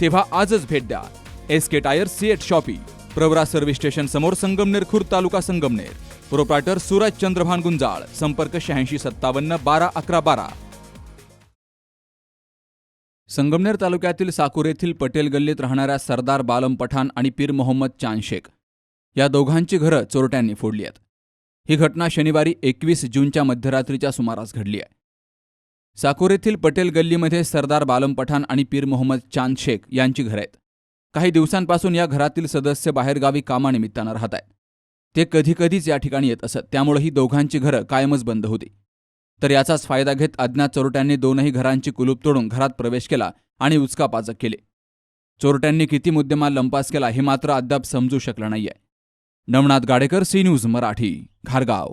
तेव्हा आजच भेट द्या. S K tyre CEAT shoppe Pravara service station समोर संगमनेर खुर्द तालुका संगमनेर. प्रोप्रायटर सूरज चंद्रभान गुंजाळ संपर्क शहाऐंशी सत्तावन्न बारा अकरा बारा. संगमनेर तालुक्यातील साकूर येथील पटेल गल्लीत राहणाऱ्या सरदार बालम पठाण आणि पीर मोहम्मद चांद शेख या दोघांची घरं चोरट्यांनी फोडली आहेत. ही घटना शनिवारी एकवीस जूनच्या मध्यरात्रीच्या सुमारास घडली आहे. साकूर येथील पटेल गल्लीमध्ये सरदार बालम पठाण आणि पीर मोहम्मद चांद शेख यांची घरं आहेत. काही दिवसांपासून या घरातील सदस्य बाहेरगावी कामानिमित्तानं राहत आहेत. ते कधीकधीच या ठिकाणी येत असत त्यामुळे ही दोघांची घरं कायमच बंद होती. तर याचाच फायदा घेत अज्ञात चोरट्यांनी दोनही घरांची कुलूप तोडून घरात प्रवेश केला आणि उचकापाचक केली. चोरट्यांनी किती मुद्देमाल लंपास केला हे मात्र अद्याप समजू शकलं नाहीये. Navnath Gadekar C news Marathi घारगाव.